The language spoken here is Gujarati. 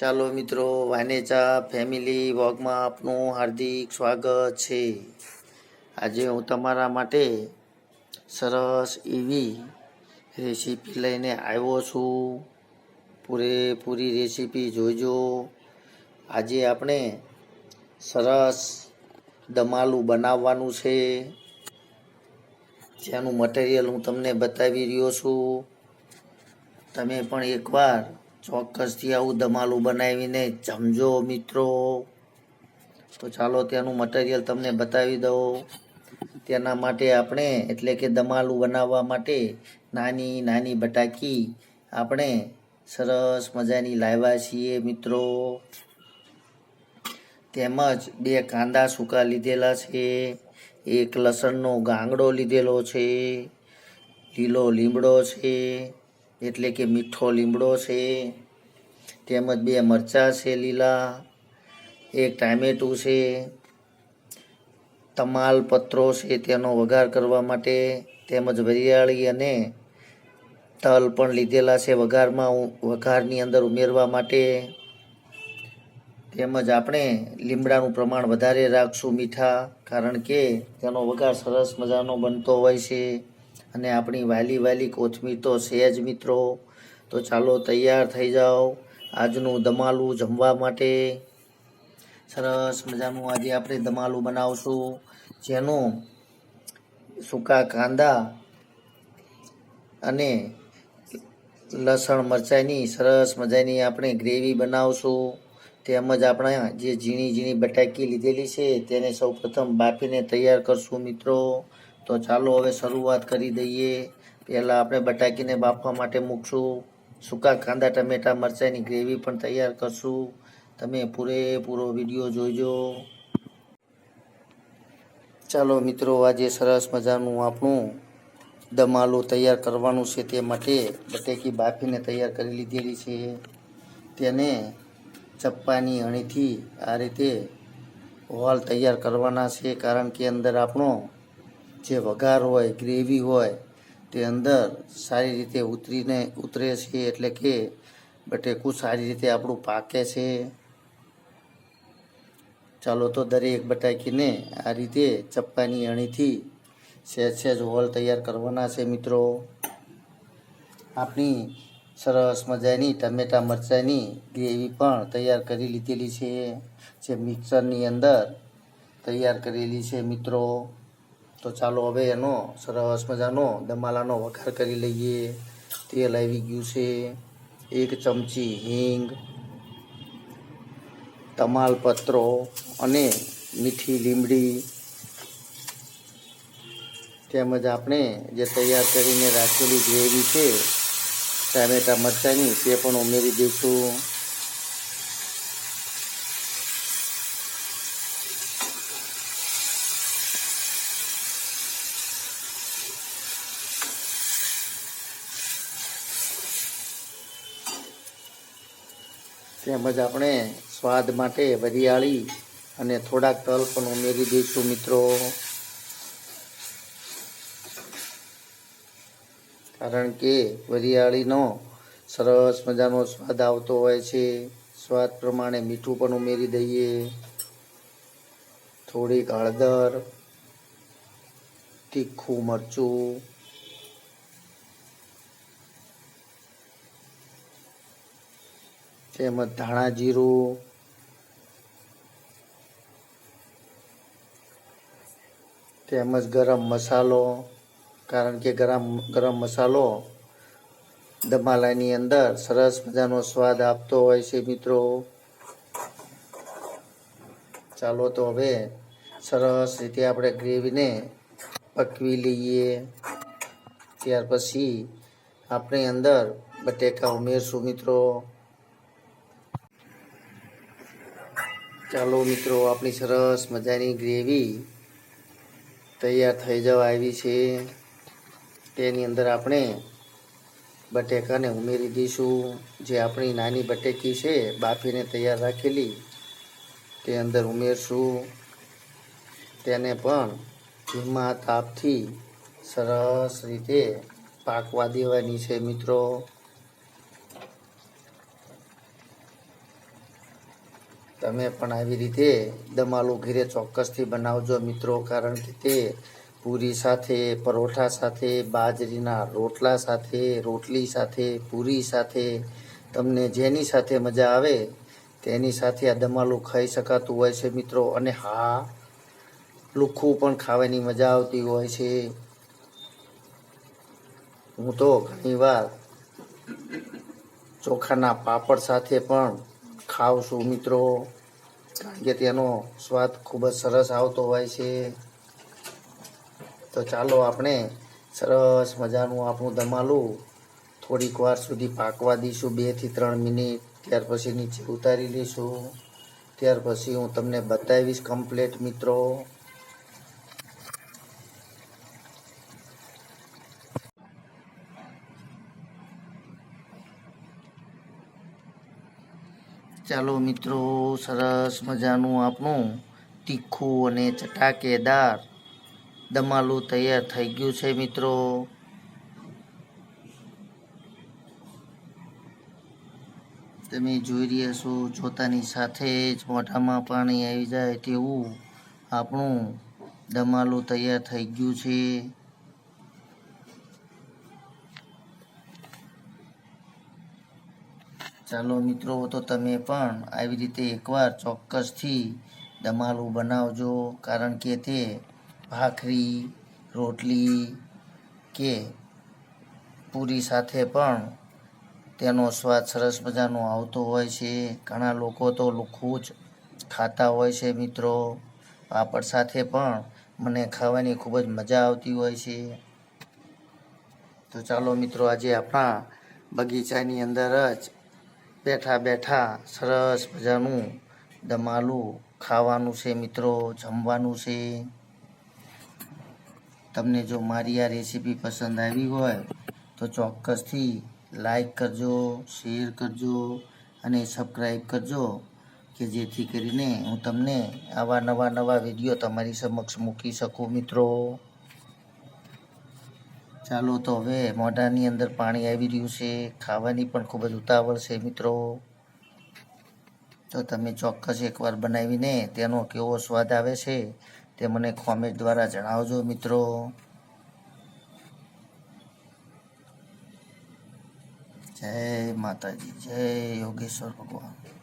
ચાલો મિત્રો વાનેચા ફેમિલી વોગમાં આપનું હાર્દિક સ્વાગત છે. આજે હું તમારા માટે સરસ એવી રેસીપી લઈને આવ્યો છું. પૂરેપૂરી રેસીપી જોઈજો. આજે આપણે સરસ દમાલું બનાવવાનું છે. જેનું મટીરિયલ હું તમને બતાવી રહ્યો છું. તમે પણ એકવાર ચોક્કસથી આવું દમાલું બનાવીને જમજો મિત્રો. તો ચાલો ત્યાંનું મટીરિયલ તમને બતાવી દઉં. તેના માટે આપણે, એટલે કે દમાલું બનાવવા માટે નાની નાની બટાકી આપણે સરસ મજાની લાવ્યા છીએ મિત્રો. તેમજ બે કાંદા સૂકા લીધેલા છે, એક લસણનો ગાંગડો લીધેલો છે, લીલો લીમડો છે એટલે કે મીઠો લીમડો છે, તેમજ બે મરચાં છે લીલા, એક ટામેટું છે, તમાલ પત્રો છે તેનો વઘાર કરવા માટે, તેમજ વરિયાળી અને તલ પણ લીધેલા છે વઘારમાં વઘારની અંદર ઉમેરવા માટે. તેમજ આપણે લીમડાનું પ્રમાણ વધારે રાખશું મીઠા, કારણ કે તેનો વઘાર સરસ મજાનો બનતો હોય છે. અને આપણી વાલી વાલી કોથમીર તો છે મિત્રો. તો ચાલો તૈયાર થઈ જાઓ. આજનું દમાલું જમવા માટે. સરસ મજાનું આજે આપણે દમાલું બનાવશું. જેનું સૂકા કાંદા અને લસણ મરચાંની સરસ મજાની આપણે ગ્રેવી બનાવશું. તેમજ આપણા જે ઝીણી ઝીણી બટાકી લીધેલી છે તેને સૌ પ્રથમ બાફીને તૈયાર કરશું મિત્રો. તો ચાલો હવે શરૂઆત કરી દઈએ. પહેલાં આપણે બટાકીને બાફવા માટે મૂકશું. સૂકા કાંદા ટમેટા, મરચાંની ગ્રેવી પણ તૈયાર કરશું. તમે પૂરેપૂરો વીડિયો જોઈજો ચાલો મિત્રો, આજે સરસ મજાનું આપણું દમાલો તૈયાર કરવાનું છે તે માટે બટેકી બાફીને તૈયાર કરી લીધેલી છે. તેને ચપ્પાની અણીથી આ રીતે હોલ તૈયાર કરવાના છે કારણ કે અંદર આપણો જે વઘાર હોય, ગ્રેવી હોય, તે અંદર સારી રીતે ઉતરીને ઉતરે છે એટલે કે બટેકું સારી રીતે આપણું પાકે છે. ચાલો તો દરેક બટાકીને આ રીતે ચપ્પાની અણીથી સહેજ સહેજ હોલ તૈયાર કરવાના છે મિત્રો. આપણી સરસ મજાની ટમેટા મરચાંની ગ્રેવી પણ તૈયાર કરી લીધેલી છે. જે મિક્સરની અંદર તૈયાર કરેલી છે મિત્રો. તો ચાલો હવે એનો સરસ મજાનો દમાલાનો વઘાર કરી લઈએ. તેલ આવી ગયું છે. એક ચમચી હિંગ, તમાલપત્રો અને મીઠી લીમડી. તેમજ આપણે જે તૈયાર કરીને રાખેલી ગ્રેવી છે, ટામેટા મરચાંની, તે પણ ઉમેરી દઈશું. તેમજ આપણે સ્વાદ માટે વરિયાળી અને થોડાક તલ પણ ઉમેરી દઈશું, મિત્રો. કારણ કે વરિયાળીનો સરસ મજાનો સ્વાદ આવતો હોય છે. સ્વાદ પ્રમાણે મીઠું પણ ઉમેરી દઈએ. થોડીક હળદર, તીખું મરચું તેમજ ધાણા જીરું, તેમજ ગરમ મસાલો, કારણ કે ગરમ ગરમ મસાલો દમાલાની અંદર સરસ મજાનો સ્વાદ આપતો હોય છે મિત્રો. ચાલો તો હવે સરસ રીતે આપણે ગ્રેવીને પકવી લઈએ. ત્યાર પછી આપણે અંદર બટેકા ઉમેરશું મિત્રો. ચાલો મિત્રો, આપણી સરસ મજાની ગ્રેવી તૈયાર થઈ જવા આવી છે. તેની અંદર આપણે બટેકાને ઉમેરી દઈશું. જે આપણી નાની બટેકી છે, બાફીને તૈયાર રાખેલી, તે અંદર ઉમેરશું. તેને પણ ધીમા તાપથી સરસ રીતે પાકવા દેવાની છે મિત્રો. તમે પણ આવી રીતે દમાલુ ઘીરે ચોક્કસથી બનાવજો મિત્રો, કારણ કે તે પૂરી સાથે, પરોઠા સાથે, બાજરીના રોટલા સાથે, રોટલી સાથે, પૂરી સાથે, તમને જેની સાથે મજા આવે તેની સાથે આ દમાલુ ખાઈ શકાતું હોય છે મિત્રો. અને હા લુખ્ખું પણ ખાવાની મજા આવતી હોય છે. હું તો ઘણીવાર ચોખાના પાપડ સાથે પણ ખાઉં છું મિત્રો. કારણ કે તેનો સ્વાદ ખૂબ જ સરસ આવતો હોય છે. તો ચાલો આપણે સરસ મજાનું આપણું દમાલું થોડીક વાર સુધી પાકવા દઈશું બેથી ત્રણ મિનિટ. ત્યાર પછી નીચે ઉતારી લઈશું. ત્યાર પછી હું તમને બતાવીશ કમ્પ્લેટ મિત્રો. ચાલો મિત્રો, સરસ મજાનું આપણું તીખું અને ચટાકેદાર દમાલું તૈયાર થઈ ગયું છે મિત્રો. તમે જોઈ રહ્યા છો, જોતાની સાથે જ મોઢામાં પાણી આવી જાય તેવું આપણું દમાલું તૈયાર થઈ ગયું છે. ચાલો મિત્રો, તો તમે પણ આવી રીતે એકવાર ચોક્કસથી દમાલું બનાવજો. કારણ કે તે ભાખરી, રોટલી કે પૂરી સાથે પણ તેનો સ્વાદ સરસ મજાનો આવતો હોય છે. ઘણા લોકો તો લુખ્ખું જ ખાતા હોય છે મિત્રો. પાપડ સાથે પણ મને ખાવાની ખૂબ જ મજા આવતી હોય છે. તો ચાલો મિત્રો, આજે આપણા બગીચાની અંદર જ બેઠા બેઠા સરસ મજાનું દમાલું ખાવાનું છે મિત્રો, જમવાનું છે. તમને જો મારી આ રેસીપી પસંદ આવી હોય તો ચોક્કસથી લાઈક કરજો, શેર કરજો અને સબસ્ક્રાઈબ કરજો કે જેથી કરીને હું તમને આવા નવા નવા વીડિયો તમારી સમક્ષ મૂકી શકું મિત્રો. ચાલો તો હવે મોઢાની અંદર પાણી આવી રહ્યું છે. ખાવાની પણ ખૂબ જ ઉતાવળ છે મિત્રો. તો તમે ચોક્કસ એકવાર બનાવીને તેનો કેવો સ્વાદ આવે છે તે મને કોમેન્ટ દ્વારા જણાવજો મિત્રો. જય માતાજી, જય યોગેશ્વર ભગવાન.